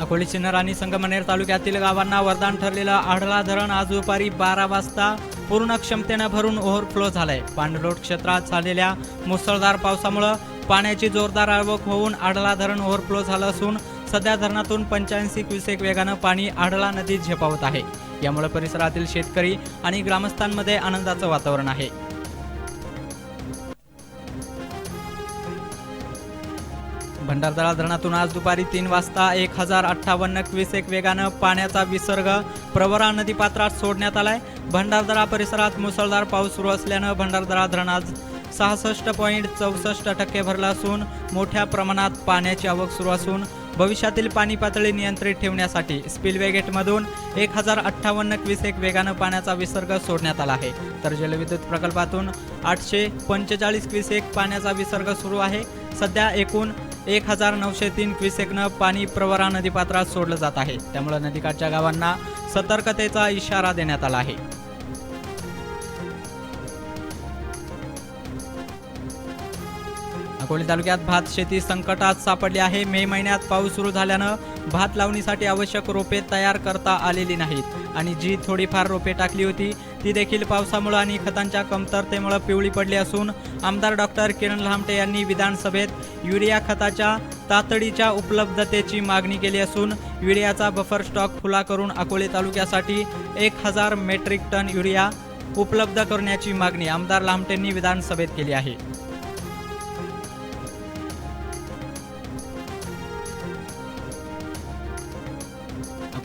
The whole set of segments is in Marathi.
अकोले सिन्नर आणि संगमनेर तालुक्यातील गावांना वरदान ठरलेलं आढळा धरण आज दुपारी बारा वाजता पूर्ण क्षमतेनं भरून ओव्हरफ्लो झालंय. पाणलोट क्षेत्रात झालेल्या मुसळधार पावसामुळं पाण्याची जोरदार आवक होऊन आढळा धरण ओव्हरफ्लो झालं असून सध्या धरणातून पंच्याऐंशी क्युसेक वेगानं पाणी आढळा नदीत झेपावत आहे. यामुळे परिसरातील शेतकरी आणि ग्रामस्थांमध्ये आनंदाचं वातावरण आहे. भंडारदरा धरणातून आज दुपारी तीन वाजता एक हजार अठ्ठावन्न क्विसेक वेगानं पाण्याचा विसर्ग प्रवरा नदीपात्रात सोडण्यात आलाय. भंडारदरा परिसरात मुसळधार पाऊस सुरू असल्यानं भंडारदरा धरण आज सहासष्ट पॉईंट चौसष्ट टक्के भरला असून मोठ्या प्रमाणात पाण्याची आवक सुरू असून भविष्यातील पाणी पातळी नियंत्रित ठेवण्यासाठी स्पिलवे गेटमधून एक हजार अठ्ठावन्न क्विसेक वेगानं पाण्याचा विसर्ग सोडण्यात आला आहे. तर जलविद्युत प्रकल्पातून आठशे पंचेचाळीस क्विसेक पाण्याचा विसर्ग सुरू आहे. सध्या एकूण एक हजार नऊशे तीन क्युसेकनं पाणी प्रवरा नदीपात्रात सोडलं जात आहे. त्यामुळे नदीकाठच्या गावांना सतर्कतेचा इशारा देण्यात आला आहे. अकोले तालुक्यात भात शेती संकटात सापडली आहे. मे महिन्यात पाऊस सुरू झाल्यानं भात लावणीसाठी आवश्यक रोपे तयार करता आलेली नाहीत आणि जी थोडीफार रोपे टाकली होती ती देखील पावसामुळे आणि खतांच्या कमतरतेमुळे पिवळी पडली असून आमदार डॉक्टर किरण लहामटे यांनी विधानसभेत युरिया खताच्या तातडीच्या उपलब्धतेची मागणी केली असून युरियाचा बफर स्टॉक खुला करून अकोले तालुक्यासाठी एक हजार मेट्रिक टन युरिया उपलब्ध करण्याची मागणी आमदार लामटेंनी विधानसभेत केली आहे.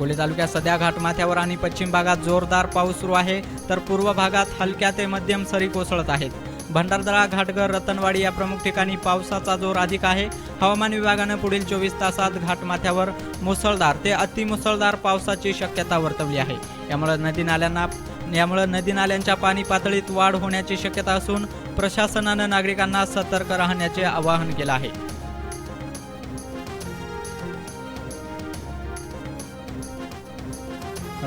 अकोले तालुक्यात सध्या घाटमाथ्यावर आणि पश्चिम भागात जोरदार पाऊस सुरू आहे तर पूर्व भागात हलक्या ते मध्यम सरी कोसळत आहेत. भंडारदरा घाटघर रतनवाडी या प्रमुख ठिकाणी पावसाचा जोर अधिक आहे. हवामान विभागानं पुढील चोवीस तासात घाटमाथ्यावर मुसळधार ते अतिमुसळधार पावसाची शक्यता वर्तवली आहे. यामुळे नदी नाल्यांना यामुळे नदी नाल्यांच्या पाणी पातळीत वाढ होण्याची शक्यता असून प्रशासनानं नागरिकांना सतर्क राहण्याचे आवाहन केलं आहे.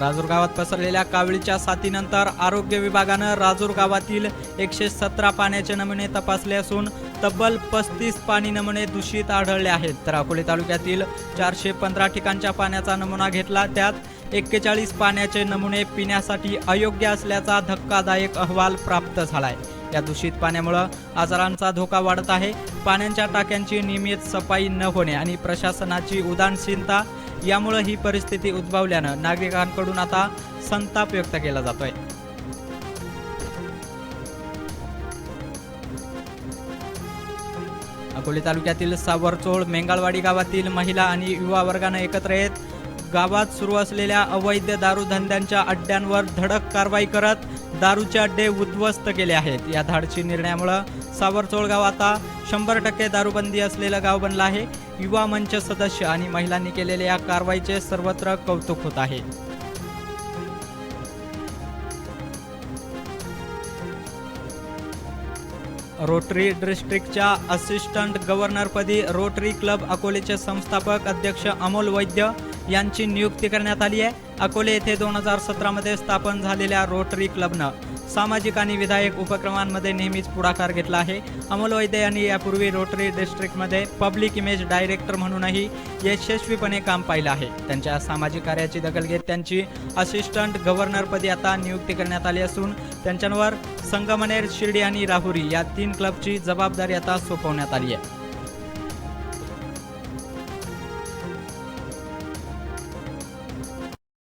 राजूर गावात पसरलेल्या कावळीच्या साथीनंतर आरोग्य विभागानं राजूर गावातील एकशे सतरा पाण्याचे नमुने तपासले असून तब्बल पस्तीस पाणी नमुने दूषित आढळले आहेत. तर अकोले तालुक्यातील चारशे पंधरा ठिकाणच्या पाण्याचा नमुना घेतला. त्यात एक्केचाळीस पाण्याचे नमुने पिण्यासाठी अयोग्य असल्याचा धक्कादायक अहवाल प्राप्त झालाय. या दूषित पाण्यामुळं आजारांचा धोका वाढत आहे. पाण्याच्या टाक्यांची नियमित सफाई न होणे आणि प्रशासनाची उदासीनता यामुळे ही परिस्थिती उद्भवल्यानं नागरिकांकडून आता संताप व्यक्त केला जातोय. अकोले तालुक्यातील सावरचोळ मेंगाळवाडी गावातील महिला आणि युवा वर्गानं एकत्र येत गावात सुरू असलेल्या अवैध दारू धंद्यांच्या अड्ड्यांवर धडक कारवाई करत दारूचे अड्डे उद्ध्वस्त केले आहेत. या धाडशी निर्णयामुळं सावरचोळ गाव आता शंभर टक्के दारूबंदी असलेलं गाव बनलं आहे. युवा मंच सदस्य आणि महिलांनी केलेल्या या कारवाईचे सर्वत्र कौतुक होत आहे. रोटरी डिस्ट्रिक्टच्या असिस्टंट गव्हर्नरपदी रोटरी क्लब अकोलेचे संस्थापक अध्यक्ष अमोल वैद्य यांची नियुक्ती करण्यात आली आहे. अकोले येथे दोन हजार सतरामध्ये स्थापन झालेल्या रोटरी क्लबनं सामाजिक आणि विधायक उपक्रमांमध्ये नेहमीच पुढाकार घेतला आहे. अमोल वैद्य यांनी यापूर्वी रोटरी डिस्ट्रिक्टमध्ये पब्लिक इमेज डायरेक्टर म्हणूनही यशस्वीपणे काम पाहिलं आहे. त्यांच्या सामाजिक कार्याची दखल घेत त्यांची असिस्टंट गव्हर्नरपदी आता नियुक्ती करण्यात आली असून त्यांच्यावर संगमनेर शिर्डी आणि राहुरी या तीन क्लबची जबाबदारी आता सोपवण्यात आली आहे.